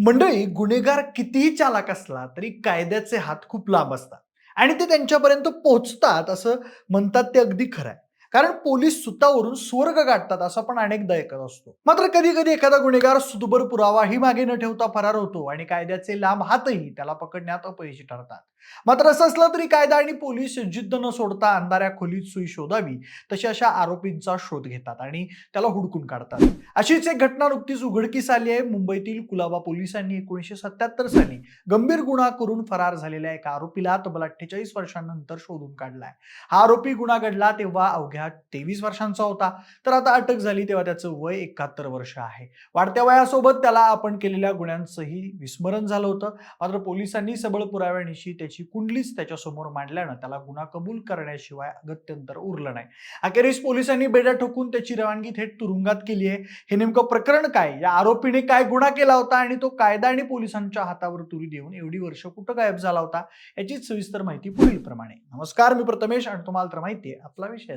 मंडळी गुन्हेगार कितीही चालाक असला तरी कायद्याचे हात खूप लांब असतात. आणि ते त्यांच्यापर्यंत पोहोचतात असं म्हणतात ते अगदी खरं आहे कारण पोलीस सुतावरून स्वर्ग गाठतात असं पण अनेकदा ऐकत असतो. मात्र कधी कधी एखादा गुन्हेगार सुदूबर पुरावाही मागे न ठेवता फरार होतो आणि कायद्याचे लांब हातही त्याला पकडण्यात अपयशी ठरतात. मात्र असं असलं तरी कायदा आणि पोलीस जिद्द न सोडता अंधाऱ्या खोलीत सुई शोधावी तशी अशा आरोपींचा शोध घेतात आणि त्याला हुडकून काढतात. अशीच एक घटना नुकतीच उघडकीस आली आहे. मुंबईतील कुलाबा पोलिसांनी एकोणीसशे सत्याहत्तर साली गंभीर गुन्हा करून फरार झालेल्या एका आरोपीला तब्बल अठ्ठेचाळीस वर्षांनंतर शोधून काढलाय. हा आरोपी गुन्हा घडला तेव्हा अवघ्या तेवीस वर्षांचा होता. तर आता अटक झाली तेव्हा त्याचं वय एकाहत्तर वर्ष आहे. वाढत्या वयासोबत त्याला आपण केलेल्या गुन्ह्यांचंही विस्मरण झालं होतं. मात्र पोलिसांनी सबळ पुराव्यानिशी त्याची कुंडलीच त्याच्यासमोर मांडल्यानं त्याला गुन्हा कबूल करण्याशिवाय गत्यंतर उरलं नाही. अखेरीस पोलिसांनी बेड्या ठोकून त्याची रवानगी थेट तुरुंगात केली आहे. हे नेमकं प्रकरण काय? या आरोपीने काय गुन्हा केला होता आणि तो कायदा आणि पोलिसांच्या हातावर तुरी देऊन एवढी वर्ष कुठं गायब झाला होता? याची सविस्तर माहिती पुढील प्रमाणे नमस्कार मी प्रथमेश आणि तुम्हाला तर माहिती आहे आपला विषय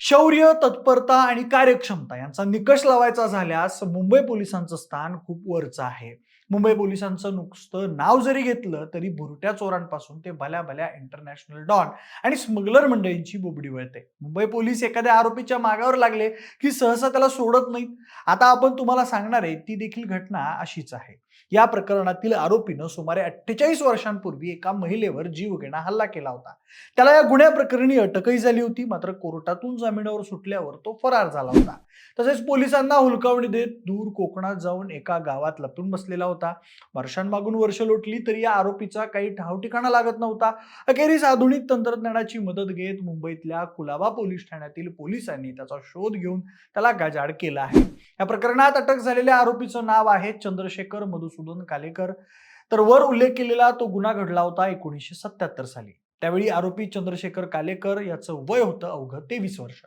शौर्य तत्परता आणि कार्यक्षमता यांचा निकष लावायचा झाल्यास मुंबई पोलिसांचं स्थान खूप वरचं आहे. मुंबई पोलिसांचं नुसतं नाव जरी घेतलं तरी भुरट्या चोरांपासून ते भल्या भल्या इंटरनॅशनल डॉन आणि स्मगलर मंडळींची बोबडी वळते. मुंबई पोलीस एखाद्या आरोपीच्या मागावर लागले की सहसा त्याला सोडत नाहीत. आता आपण तुम्हाला सांगणार आहे ती देखील घटना अशीच आहे. या प्रकरणातील आरोपीनं सुमारे अठ्ठेचाळीस वर्षांपूर्वी एका महिलेवर जीवघेणा हल्ला केला होता. त्याला या गुन्ह्याप्रकरणी अटकही झाली होती मात्र कोर्टातून जामिनावर सुटल्यावर तो फरार झाला होता. तसेच पोलिसांना हुलकावणी देत दूर कोकणात जाऊन एका गावात लपून बसलेला होता. वर्षांमागून वर्ष लोटली तरी या आरोपीचा काही ठावठिकाणा लागत नव्हता. अखेरीस आधुनिक तंत्रज्ञानाची मदत घेत मुंबईतल्या कुलाबा पोलीस ठाण्यातील पोलिसांनी त्याचा शोध घेऊन त्याला गजाड केला आहे. या प्रकरणात अटक झालेल्या आरोपीचं नाव आहे चंद्रशेखर मधुसूदन. कालेकर. तर वर उल्लेख केलेला तो गुन्हा घडला होता एकोणीसशे सत्याहत्तर साली. त्यावेळी आरोपी चंद्रशेखर कालेकर याचं वय होतं अवघं तेवीस वर्ष.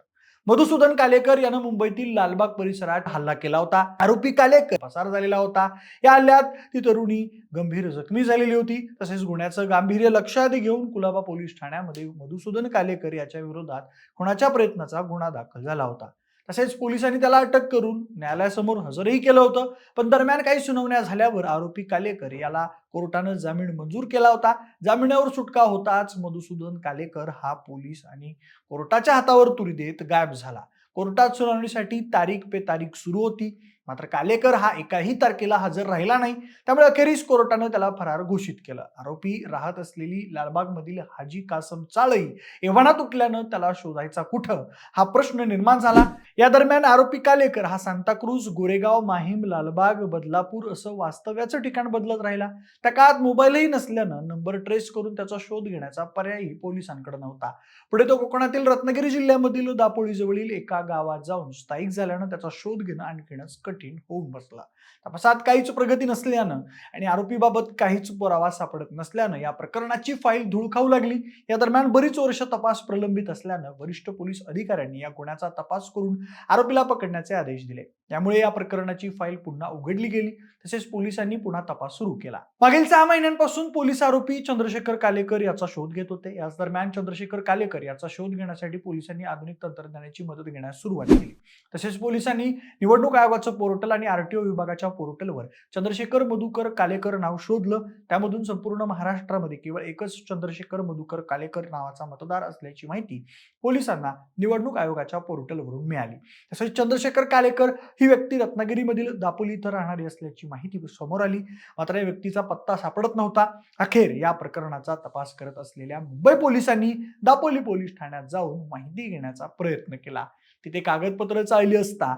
मधुसूदन कालेकर यानं मुंबईतील लालबाग परिसरात हल्ला केला होता. आरोपी कालेकर पसार झालेला होता. या हल्ल्यात ती तरुणी गंभीर जखमी झालेली होती. तसेच गुन्ह्याचं गांभीर्य लक्षात घेऊन कुलाबा पोलीस ठाण्यामध्ये मधुसूदन कालेकर याच्या विरोधात खुणाच्या प्रयत्नाचा गुन्हा दाखल झाला होता. तसेच पोलिसांनी त्याला अटक करून न्यायालयासमोर हजरही केलं होतं. पण दरम्यान काही सुनावण्या झाल्यावर आरोपी कालेकर याला कोर्टानं जामीन मंजूर केला होता. जामिनावर सुटका होताच मधुसूदन कालेकर हा पोलीस आणि कोर्टाच्या हातावर तुरी देत गायब झाला. कोर्टात सुनावणीसाठी तारीख पे तारीख सुरू होती. मात्र कालेकर हा एकाही तारखेला हजर राहिला नाही. त्यामुळे अखेरीस कोर्टानं त्याला फरार घोषित केलं. आरोपी राहत असलेली लालबागमधील हाजी कासम चाळई एव्हाना तुटल्यानं त्याला शोधायचा कुठं? हा प्रश्न निर्माण झाला. या दरम्यान आरोपी कालेकर हा सांताक्रूज गोरेगाव माहीम लालबाग बदलापूर असं वास्तव्याचं ठिकाण बदलत राहिला. त्या काळात मोबाईलही नसल्यानं नंबर ट्रेस करून त्याचा शोध घेण्याचा पर्यायही पोलिसांकडे नव्हता. पुढे तो कोकणातील रत्नागिरी जिल्ह्यामधील दापोळीजवळील एका गावात जाऊन स्थायिक झाल्यानं त्याचा शोध घेणं आणखीनच कठीण होऊन बसला. तपासात काहीच प्रगती नसल्यानं आणि आरोपीबाबत काहीच पुरावा सापडत नसल्यानं या प्रकरणाची फाईल धूळ खाऊ लागली. या दरम्यान बरीच वर्ष तपास प्रलंबित असल्यानं वरिष्ठ पोलीस अधिकाऱ्यांनी या गुन्ह्याचा तपास करून आरोपीला पकडण्याचे आदेश दिले. त्यामुळे या प्रकरणाची फाईल पुन्हा उघडली गेली. तसेच पोलिसांनी पुन्हा तपास सुरू केला. मागील सहा महिन्यांपासून पोलीस आरोपी चंद्रशेखर कालेकर याचा शोध घेत होते. याच दरम्यान चंद्रशेखर कालेकर याचा शोध घेण्यासाठी पोलिसांनी आधुनिक तंत्रज्ञानाची मदत घेण्यास सुरुवात केली. तसेच पोलिसांनी निवडणूक आयोगाचं पोर्टल आणि आरटीओ विभागाच्या पोर्टलवर चंद्रशेखर मधुकर कालेकर नाव शोधलं. त्यामधून संपूर्ण महाराष्ट्रामध्ये केवळ एकच चंद्रशेखर मधुकर कालेकर नावाचा मतदार असल्याची माहिती पोलिसांना निवडणूक आयोगाच्या पोर्टलवरून मिळाली. तसेच चंद्रशेखर कालेकर ही व्यक्ती रत्नागिरीमधील दापोली इथं राहणारी असल्याची माहिती समोर आली. मात्र या व्यक्तीचा पत्ता सापडत नव्हता. अखेर या प्रकरणाचा तपास करत असलेल्या मुंबई पोलिसांनी दापोली पोलीस ठाण्यात जाऊन माहिती घेण्याचा प्रयत्न केला. तिथे कागदपत्र चालली असता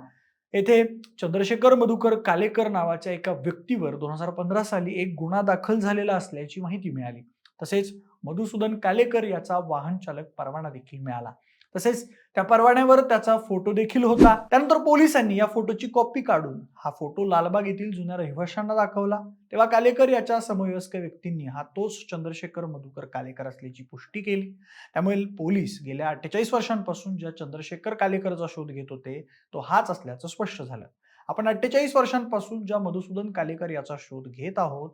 येथे चंद्रशेखर मधुकर कालेकर नावाच्या एका व्यक्तीवर दोन हजार पंधरा साली एक गुन्हा दाखल झालेला असल्याची माहिती मिळाली. तसेच मधुसूदन कालेकर याचा वाहन चालक परवाना देखील मिळाला. तसेच त्या परवान्यावर त्याचा फोटो देखील होता. त्यानंतर पोलिसांनी या फोटोची कॉपी काढून हा फोटो लालबाग येथील जुन्या रहिवाशांना दाखवला. तेव्हा कालेकर याच्या समवयस्क व्यक्तींनी हा तोच चंद्रशेखर मधुकर कालेकर असल्याची पुष्टी केली. त्यामुळे पोलीस गेल्या अठ्ठेचाळीस वर्षांपासून ज्या चंद्रशेखर कालेकरचा शोध घेत होते तो हाच असल्याचं स्पष्ट झालं. आपण अठ्ठेचाळीस वर्षांपासून ज्या मधुसूदन कालेकर याचा शोध घेत आहोत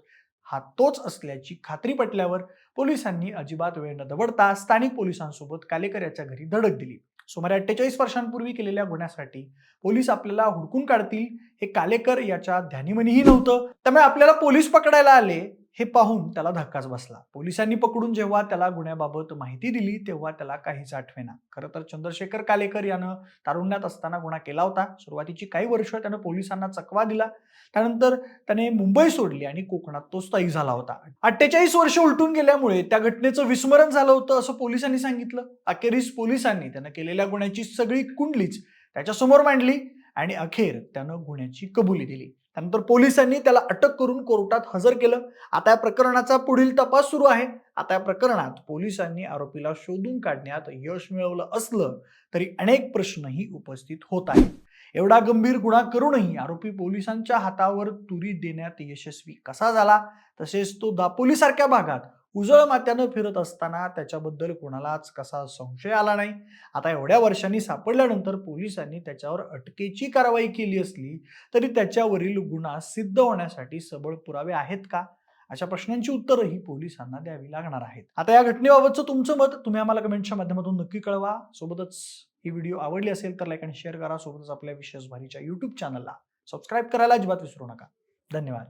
हा तोच असल्याची खात्री पटल्यावर पोलिसांनी अजिबात वेळ न दवडता स्थानिक पोलिसांसोबत कालेकर याच्या घरी धडक दिली. सुमारे अठ्ठेचाळीस वर्षांपूर्वी केलेल्या गुन्ह्यासाठी पोलीस आपल्याला हुडकून काढतील हे कालेकर याच्या ध्यानीमनीही नव्हतं. त्यामुळे आपल्याला पोलीस पकडायला आले. हे पाहून त्याला धक्काच बसला. पोलिसांनी पकडून जेव्हा त्याला गुन्ह्याबाबत माहिती दिली तेव्हा त्याला काहीच आठवेना. खरं तर चंद्रशेखर कालेकर यानं तारुण्यात असताना गुन्हा केला होता. सुरुवातीची काही वर्ष त्यानं पोलिसांना चकवा दिला. त्यानंतर त्याने मुंबई सोडली आणि कोकणात तो स्थायिक झाला होता. अठ्ठेचाळीस वर्ष उलटून गेल्यामुळे त्या घटनेचं विस्मरण झालं होतं असं पोलिसांनी सांगितलं. अखेरीस पोलिसांनी त्यानं केलेल्या गुन्ह्याची सगळी कुंडलीच त्याच्यासमोर मांडली आणि अखेर त्यानं गुन्ह्याची कबुली दिली. त्यानंतर पोलिसांनी त्याला अटक करून कोर्टात हजर केलं. आता या प्रकरणाचा पुढील तपास सुरू आहे. आता या प्रकरणात पोलिसांनी आरोपीला शोधून काढण्यात यश मिळवलं असलं तरी अनेक प्रश्नही उपस्थित होत आहेत. एवढा गंभीर गुन्हा करूनही आरोपी पोलिसांच्या हातावर तुरी देण्यात यशस्वी कसा झाला? तसेच तो दापोलीसारख्या भागात उजळ मात्यानं फिरत असताना त्याच्याबद्दल कोणालाच कसा संशय आला नाही. आता एवढ्या वर्षांनी सापडल्यानंतर पोलिसांनी त्याच्यावर अटकेची कारवाई केली असली तरी त्याच्यावरील गुन्हा सिद्ध होण्यासाठी सबळ पुरावे आहेत का? अशा प्रश्नांची उत्तरही पोलिसांना द्यावी लागणार आहेत. आता या घटनेबाबतचं तुमचं मत तुम्ही आम्हाला कमेंटच्या माध्यमातून नक्की कळवा. सोबतच ही व्हिडिओ आवडली असेल तर लाईक आणि शेअर करा. सोबतच आपल्या विशेष भारीच्या युट्यूब चॅनलला सबस्क्राईब करायला अजिबात विसरू नका. धन्यवाद.